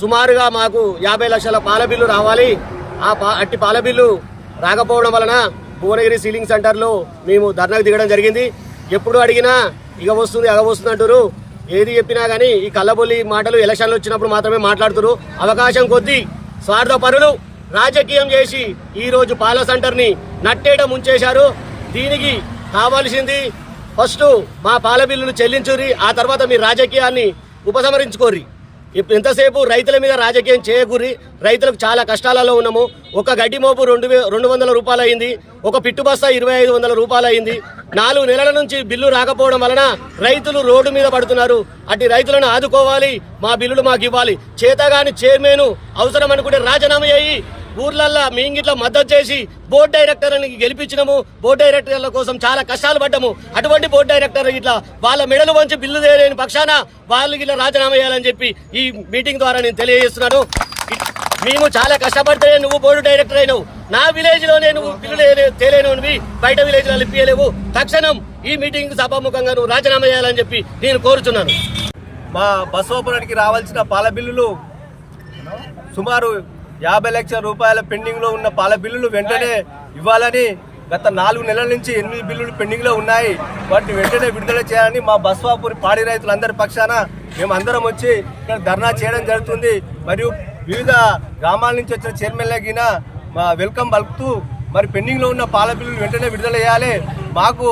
సుమారుగా మాకు యాభై లక్షల పాల బిల్లు రావాలి. ఆ పా అట్టి పాల బిల్లు రాకపోవడం వలన భువనగిరి సీలింగ్ సెంటర్లో మేము ధర్నాకు దిగడం జరిగింది. ఎప్పుడు అడిగినా ఇక వస్తుంది అగ వస్తుంది అంటారు ఏది చెప్పినా కానీ ఈ కళ్ళబొల్లి మాటలు ఎలక్షన్లు వచ్చినప్పుడు మాత్రమే మాట్లాడుతురు అవకాశం కొద్దీ స్వార్థ పరులు రాజకీయం చేసి ఈరోజు పాల సెంటర్ని నట్టేట ముంచేశారు. దీనికి కావాల్సింది ఫస్ట్ మా పాల బిల్లులు చెల్లించురి ఆ తర్వాత మీ రాజకీయాన్ని ఉపసంహరించుకోర్రి. ఇప్పుడు ఎంతసేపు రైతుల మీద రాజకీయం చేయకూరి రైతులకు చాలా కష్టాలలో ఉన్నాము. ఒక గడ్డి మోపు రెండు రెండు వందల రూపాయలు అయింది ఒక పిట్టు బస్తా ఇరవై ఐదు వందల రూపాయలు అయింది నాలుగు నెలల నుంచి బిల్లు రాకపోవడం వలన రైతులు రోడ్డు మీద పడుతున్నారు. అటు రైతులను ఆదుకోవాలి మా బిల్లులు మాకు ఇవ్వాలి చేతగాని చైర్మన్ అవసరం అనుకుంటే రాజీనామా అయ్యి ఊర్లల్లో మేము ఇట్లా మద్దతు చేసి బోర్డు డైరెక్టర్ అని గెలిపించినాము. బోర్డు డైరెక్టర్ల కోసం చాలా కష్టాలు పడ్డాము. అటువంటి బోర్డు డైరెక్టర్ ఇట్లా వాళ్ళ మెడలు వంచి బిల్లు తేలేని పక్షాన వాళ్ళకి ఇట్లా రాజీనామా చేయాలని చెప్పి ఈ మీటింగ్ ద్వారా నేను తెలియజేస్తున్నాను. మేము చాలా కష్టపడితే నువ్వు బోర్డు డైరెక్టర్ అయినావు. నా విలేజ్లోనే నువ్వు బిల్లు తేలేనివి. బయట విలేజ్లో ఇప్పియలేవు. తక్షణం ఈ మీటింగ్ సభాముఖంగా నువ్వు రాజీనామా చేయాలని చెప్పి నేను కోరుతున్నాను మా బసోపురానికి రావాల్సిన పాల బిల్లులు సుమారు యాభై లక్షల రూపాయల పెండింగ్లో ఉన్న పాల బిల్లులు వెంటనే ఇవ్వాలని గత నాలుగు నెలల నుంచి ఎనిమిది బిల్లులు పెండింగ్లో ఉన్నాయి. వాటిని వెంటనే విడుదల చేయాలని మా బస్వాపూర్ పాడి రైతులందరి పక్షాన మేము అందరం వచ్చి ఇక్కడ ధర్నా చేయడం జరుగుతుంది. మరియు వివిధ గ్రామాల నుంచి వచ్చిన చైర్మన్లగిన మా వెల్కమ్ పలుకుతూ మరి పెండింగ్లో ఉన్న పాల బిల్లులు వెంటనే విడుదల చేయాలి. మాకు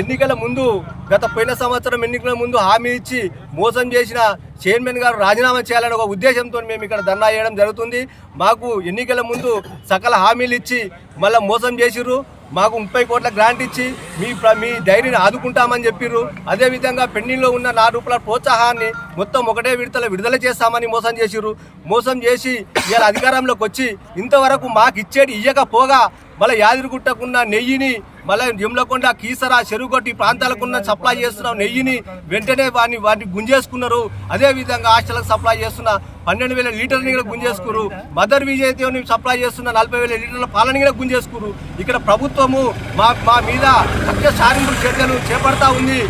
ఎన్నికల ముందు గత పోయిన సంవత్సరం ఎన్నికల ముందు హామీ ఇచ్చి మోసం చేసిన చైర్మన్ గారు రాజీనామా చేయాలని ఒక ఉద్దేశంతో మేము ఇక్కడ ధర్నా చేయడం జరుగుతుంది. మాకు ఎన్నికల ముందు సకల హామీలు ఇచ్చి మళ్ళీ మోసం చేసిర్రు. మాకు ముప్పై కోట్ల గ్రాంట్ ఇచ్చి మీ మీ డైరీని ఆదుకుంటామని చెప్పిర్రు. అదేవిధంగా పెండింగ్లో ఉన్న నాలుగు రూపాయల ప్రోత్సాహాన్ని మొత్తం ఒకటే విడతల విడుదల చేస్తామని మోసం చేసిర్రు. మోసం చేసి ఇవాళ అధికారంలోకి వచ్చి ఇంతవరకు మాకు ఇచ్చేది ఇయ్యకపోగా మళ్ళీ యాదిరిగుట్టకున్న నెయ్యిని మళ్ళీ జమ్లకొండ కీసర చెరుగొట్టి ప్రాంతాలకున్న సప్లై చేస్తున్న నెయ్యిని వెంటనే వాడిని వాటిని గుంజేసుకున్నారు. అదే విధంగా హాస్టల్కి సప్లై చేస్తున్న పన్నెండు వేల లీటర్ని కూడా గుంజేసుకురు మదర్ విజయ్తోని సప్లై చేస్తున్న నలభై వేల లీటర్ల పాలని కూడా గుంజేసుకురు ఇక్కడ ప్రభుత్వము మా మా మీద హత్య సారింపు చర్యలు చేపడతా ఉంది.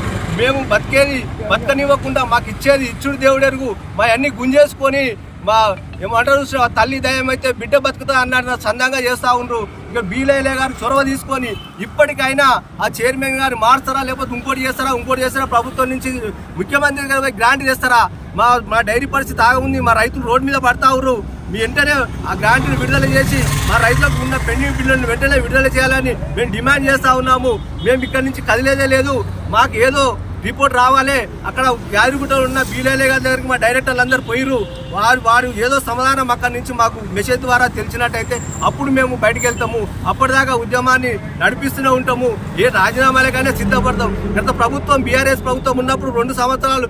మేము బతికేది బతకనివ్వకుండా మాకు ఇచ్చేది ఇచ్చుడు దేవుడెరుగు. మా అన్ని గుంజేసుకొని మా ఏమంటారు చూసిన తల్లి దయం అయితే బిడ్డ బతుకుతా అన్నాడు సందంగా చేస్తూ ఉండ్రు. ఇక బీలైలే గారు చొరవ తీసుకొని ఇప్పటికైనా ఆ చైర్మన్ గారు మార్చారా లేకపోతే ఇంకోటి చేస్తారా ఇంకోటి చేస్తారా? ప్రభుత్వం నుంచి ముఖ్యమంత్రి గారు గ్రాంట్ చేస్తారా? మా మా డైరీ పరిస్థితి ఆగా మా రైతులు రోడ్డు మీద పడతా ఉర్రు మీ వెంటనే ఆ గ్రాంట్ని విడుదల చేసి మా రైతులకు ఉన్న పెండింగ్ బిల్లులను వెంటనే విడుదల చేయాలని మేము డిమాండ్ చేస్తూ ఉన్నాము. మేము ఇక్కడి నుంచి కదిలేదే లేదు. మాకు ఏదో రిపోర్ట్ రావాలి. అక్కడ యాదగిరిగుట్టలో ఉన్న బీలేలే గారి దగ్గరికి మా డైరెక్టర్లు అందరు పోయిరు వారు వారు ఏదో సమాధానం అక్కడి నుంచి మాకు మెసేజ్ ద్వారా తెలిసినట్టయితే అప్పుడు మేము బయటకు వెళ్తాము. అప్పటిదాకా ఉద్యమాన్ని నడిపిస్తూనే ఉంటాము. ఏ రాజీనామాలే కానీ సిద్ధపడతాం. గత ప్రభుత్వం బీఆర్ఎస్ ప్రభుత్వం ఉన్నప్పుడు రెండు సంవత్సరాలు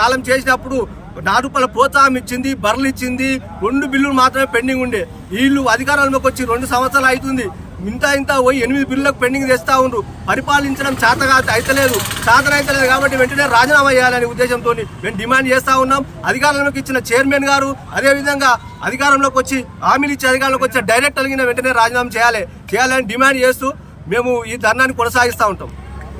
కాలం చేసినప్పుడు నాటు రూపాయల ప్రోత్సాహం ఇచ్చింది బర్లు ఇచ్చింది రెండు బిల్లులు మాత్రమే పెండింగ్ ఉండే. వీళ్ళు అధికారంలోకి వచ్చి రెండు సంవత్సరాలు అవుతుంది. ఇంత ఇంత పోయి ఎనిమిది బిల్లులకు పెండింగ్ తెస్తా ఉండ్రు. పరిపాలించడం చేత అయితలేదు. చేతన అయితలేదు కాబట్టి వెంటనే రాజీనామా చేయాలనే ఉద్దేశంతో మేము డిమాండ్ చేస్తా ఉన్నాం. అధికారంలోకి ఇచ్చిన చైర్మన్ గారు అదేవిధంగా అధికారంలోకి వచ్చి హామీలు ఇచ్చి అధికారంలోకి వచ్చిన డైరెక్టర్ వెంటనే రాజీనామా చేయాలి. చేయాలని డిమాండ్ చేస్తూ మేము ఈ ధర్నాన్ని కొనసాగిస్తూ ఉంటాం.